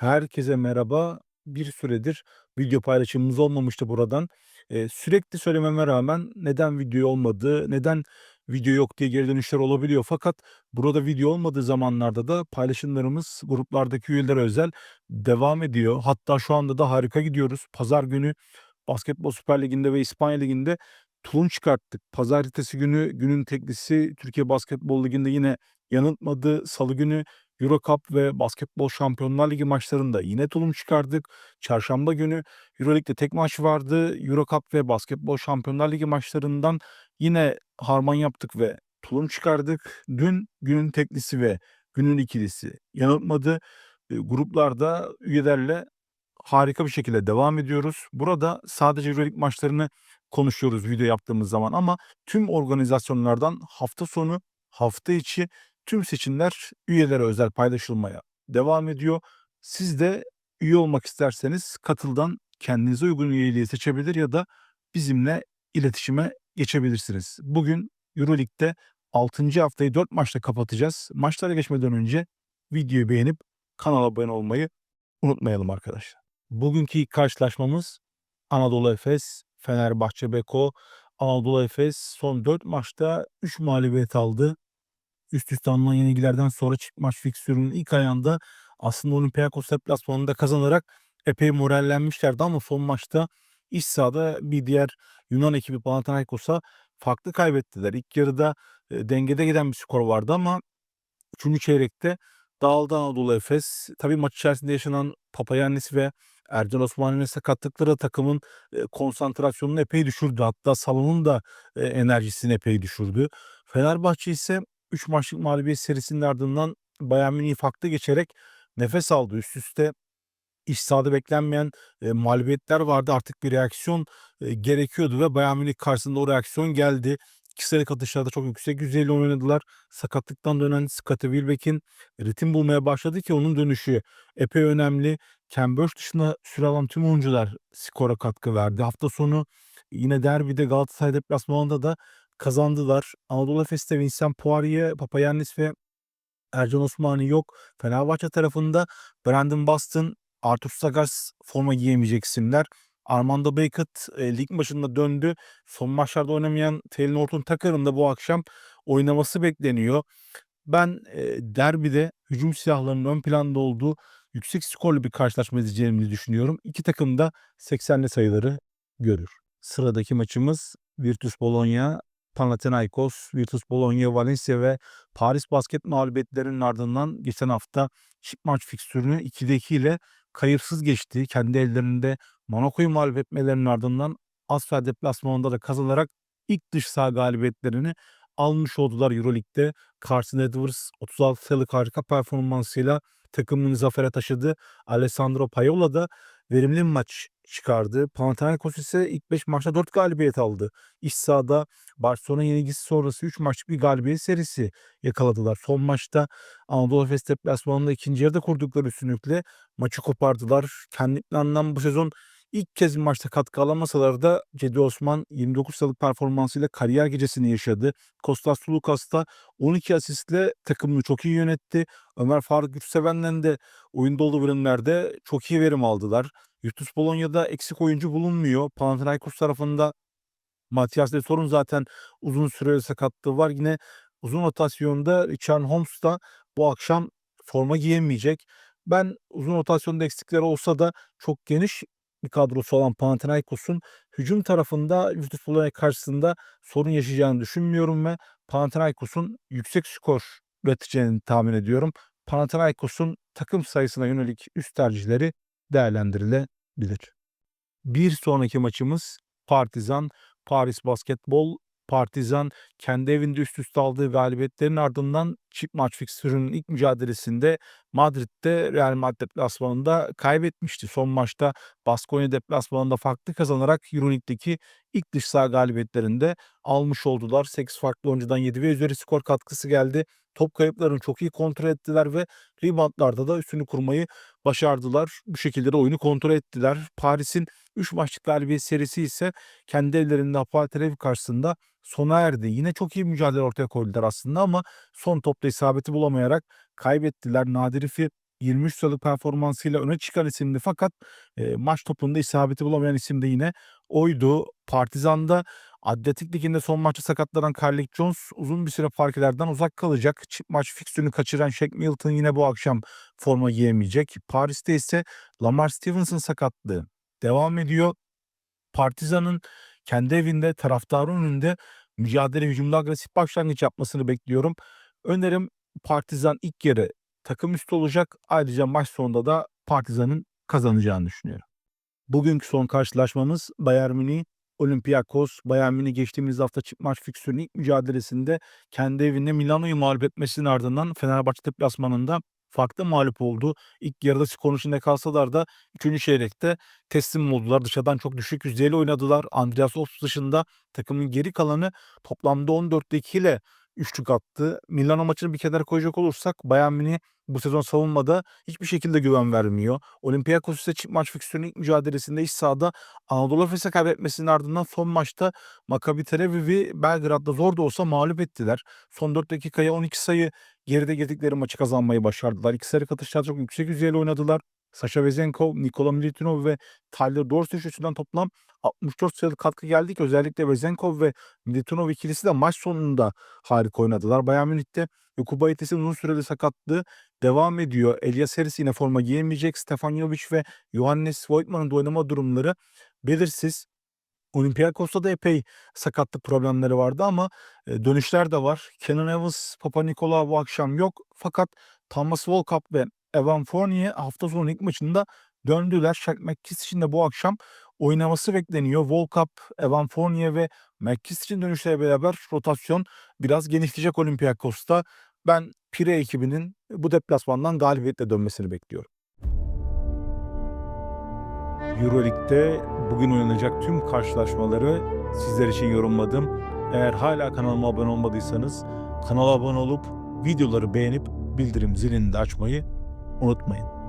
Herkese merhaba. Bir süredir video paylaşımımız olmamıştı buradan. Eee, sürekli söylememe rağmen neden video olmadı, neden video yok diye geri dönüşler olabiliyor. Fakat burada video olmadığı zamanlarda da paylaşımlarımız gruplardaki üyelere özel devam ediyor. Hatta şu anda da harika gidiyoruz. Pazar günü Basketbol Süper Ligi'nde ve İspanya Ligi'nde tulum çıkarttık. Pazartesi günü günün teklisi Türkiye Basketbol Ligi'nde yine yanıltmadı. Salı günü Euro Cup ve Basketbol Şampiyonlar Ligi maçlarında yine tulum çıkardık. Çarşamba günü Euroleague'de tek maç vardı. Euro Cup ve Basketbol Şampiyonlar Ligi maçlarından yine harman yaptık ve tulum çıkardık. Dün günün teklisi ve günün ikilisi yanıltmadı. Eee, gruplarda üyelerle harika bir şekilde devam ediyoruz. Burada sadece Euroleague maçlarını konuşuyoruz video yaptığımız zaman ama tüm organizasyonlardan hafta sonu, hafta içi tüm seçimler üyelere özel paylaşılmaya devam ediyor. Siz de üye olmak isterseniz katıldan kendinize uygun üyeliği seçebilir ya da bizimle iletişime geçebilirsiniz. Bugün Euroleague'de 6. haftayı 4 maçla kapatacağız. Maçlara geçmeden önce videoyu beğenip kanala abone olmayı unutmayalım arkadaşlar. Bugünkü karşılaşmamız Anadolu Efes, Fenerbahçe Beko. Anadolu Efes son 4 maçta 3 mağlubiyet aldı. Üst üste alınan yenilgilerden sonra çift maç fiksürünün ilk ayağında aslında Olympiakos deplasmanında kazanarak epey morallenmişlerdi ama son maçta iç sahada bir diğer Yunan ekibi Panathinaikos'a farklı kaybettiler. İlk yarıda e, dengede giden bir skor vardı ama 3. çeyrekte dağıldı Anadolu Efes. Tabii maç içerisinde yaşanan Papayannis ve Ercan Osmanlı'nın sakatlıkları takımın e, konsantrasyonunu epey düşürdü. Hatta salonun da e, enerjisini epey düşürdü. Fenerbahçe ise 3 maçlık mağlubiyet serisinin ardından Bayern Münih'i farklı geçerek nefes aldı. Üst üste iç beklenmeyen e, mağlubiyetler vardı. Artık bir reaksiyon e, gerekiyordu ve Bayern Münih karşısında o reaksiyon geldi. İkişerlik atışlarda çok yüksek yüzeyli oynadılar. Sakatlıktan dönen Scottie Wilbeck'in ritim bulmaya başladı ki onun dönüşü epey önemli. Burch dışında süre alan tüm oyuncular skora katkı verdi. Hafta sonu yine derbide Galatasaray deplasmanında da kazandılar. Anadolu Efes'te Vincent Poirier, Papayannis ve Ercan Osmani yok. Fenerbahçe tarafında Brandon Boston, Artur Sagas forma giyemeyecek isimler. Armando Beckett e, lig başında döndü. Son maçlarda oynamayan Taylor Norton Tucker'ın da bu akşam oynaması bekleniyor. Ben e, derbide hücum silahlarının ön planda olduğu yüksek skorlu bir karşılaşma izleyeceğimizi düşünüyorum. İki takım da 80'li sayıları görür. Sıradaki maçımız Virtus Bologna Panathinaikos, Virtus Bologna, Valencia ve Paris basket mağlubiyetlerinin ardından geçen hafta çift maç fikstürünü 2'de 2 ile kayıpsız geçti. Kendi ellerinde Monaco'yu mağlup etmelerinin ardından Asfer deplasmanında da kazanarak ilk dış saha galibiyetlerini almış oldular Euroleague'de. Carson Edwards 36 sayılık harika performansıyla takımını zafere taşıdı. Alessandro Paiola da verimli bir maç çıkardı. Panathinaikos ise ilk 5 maçta 4 galibiyet aldı. İç sahada Barcelona yenilgisi sonrası 3 maçlık bir galibiyet serisi yakaladılar. Son maçta Anadolu Efes deplasmanında ikinci yarıda kurdukları üstünlükle maçı kopardılar. Kendi planından bu sezon ilk kez maçta katkı alamasalar da Cedi Osman 29 sayılık performansıyla kariyer gecesini yaşadı. Kostas Sulukas da 12 asistle takımını çok iyi yönetti. Ömer Faruk Gürseven'den de oyunda olduğu bölümlerde çok iyi verim aldılar. Virtus Bologna'da eksik oyuncu bulunmuyor. Panathinaikos tarafında Matias de Sorun zaten uzun süreli sakatlığı var. Yine uzun rotasyonda Richard Holmes da bu akşam forma giyemeyecek. Ben uzun rotasyonda eksikleri olsa da çok geniş bir kadrosu olan Panathinaikos'un hücum tarafında Virtus Bologna karşısında sorun yaşayacağını düşünmüyorum ve Panathinaikos'un yüksek skor üreteceğini tahmin ediyorum. Panathinaikos'un takım sayısına yönelik üst tercihleri değerlendirilebilir. Bir sonraki maçımız Partizan Paris Basketbol. Partizan kendi evinde üst üste aldığı galibiyetlerin ardından çift maç fikstürünün ilk mücadelesinde Madrid'de Real Madrid deplasmanında kaybetmişti. Son maçta Baskonya deplasmanında farklı kazanarak Euroleague'deki ilk dış saha galibiyetlerinde almış oldular. 8 farklı oyuncudan 7 ve üzeri skor katkısı geldi. Top kayıplarını çok iyi kontrol ettiler ve reboundlarda da üstünü kurmayı başardılar. Bu şekilde de oyunu kontrol ettiler. Paris'in 3 maçlık galibiyet serisi ise kendi evlerinde Hapoel Tel karşısında sona erdi. Yine çok iyi mücadele ortaya koydular aslında ama son topta isabeti bulamayarak kaybettiler. Nadir İfi 23 sayılık performansıyla öne çıkan isimdi fakat, eee, maç topunda isabeti bulamayan isim de yine oydu. Partizan'da Atletik Ligi'nde son maçta sakatlanan Carlik Jones uzun bir süre parkelerden uzak kalacak. Çift maç fikstürünü kaçıran Shaq Milton yine bu akşam forma giyemeyecek. Paris'te ise Lamar Stevenson sakatlığı devam ediyor. Partizan'ın kendi evinde taraftarın önünde mücadele hücumda agresif başlangıç yapmasını bekliyorum. Önerim Partizan ilk yarı takım üstü olacak. Ayrıca maç sonunda da Partizan'ın kazanacağını düşünüyorum. Bugünkü son karşılaşmamız Bayern Münih Olympiakos. Bayern Münih geçtiğimiz hafta çift maç fikstürünün ilk mücadelesinde kendi evinde Milano'yu mağlup etmesinin ardından Fenerbahçe deplasmanında farklı mağlup oldu. İlk yarıda skorun içinde kalsalar da 3. çeyrekte teslim oldular. Dışarıdan çok düşük yüzdeyle oynadılar. Andreas Ops dışında takımın geri kalanı toplamda 14'te 2 ile üçlük attı. Milano maçını bir kenara koyacak olursak Bayern Münih bu sezon savunmada hiçbir şekilde güven vermiyor. Olympiakos ise çift maç fikstürünün ilk mücadelesinde iç sahada Anadolu Efes'e kaybetmesinin ardından son maçta Maccabi Tel Aviv'i Belgrad'da zor da olsa mağlup ettiler. Son 4 dakikaya 12 sayı geride girdikleri maçı kazanmayı başardılar. İki sarı katışlar çok yüksek yüzeyle oynadılar. Sasha Vezenkov, Nikola Milutinov ve Tyler Dorsey üçlüsünden toplam 64 sayılık katkı geldi ki özellikle Vezenkov ve Milutinov ikilisi de maç sonunda harika oynadılar. Bayern Münih'te Yokubayites'in uzun süreli sakatlığı devam ediyor. Elias Harris yine forma giyemeyecek. Stefan Jovic ve Johannes Voigtman'ın da oynama durumları belirsiz. Olympiakos'ta da epey sakatlık problemleri vardı ama e, dönüşler de var. Kenan Evans, Papa Nikola bu akşam yok. Fakat Thomas Volkap ve Evan Fournier hafta sonu ilk maçında döndüler. Shaq McKissic'in de bu akşam oynaması bekleniyor. Volkap, Evan Fournier ve McKissic'in dönüşleriyle beraber rotasyon biraz genişleyecek Olympiakos'ta. Ben Pire ekibinin bu deplasmandan galibiyetle dönmesini bekliyorum. Euroleague'de bugün oynanacak tüm karşılaşmaları sizler için yorumladım. Eğer hala kanalıma abone olmadıysanız kanala abone olup videoları beğenip bildirim zilini de açmayı unutmayın.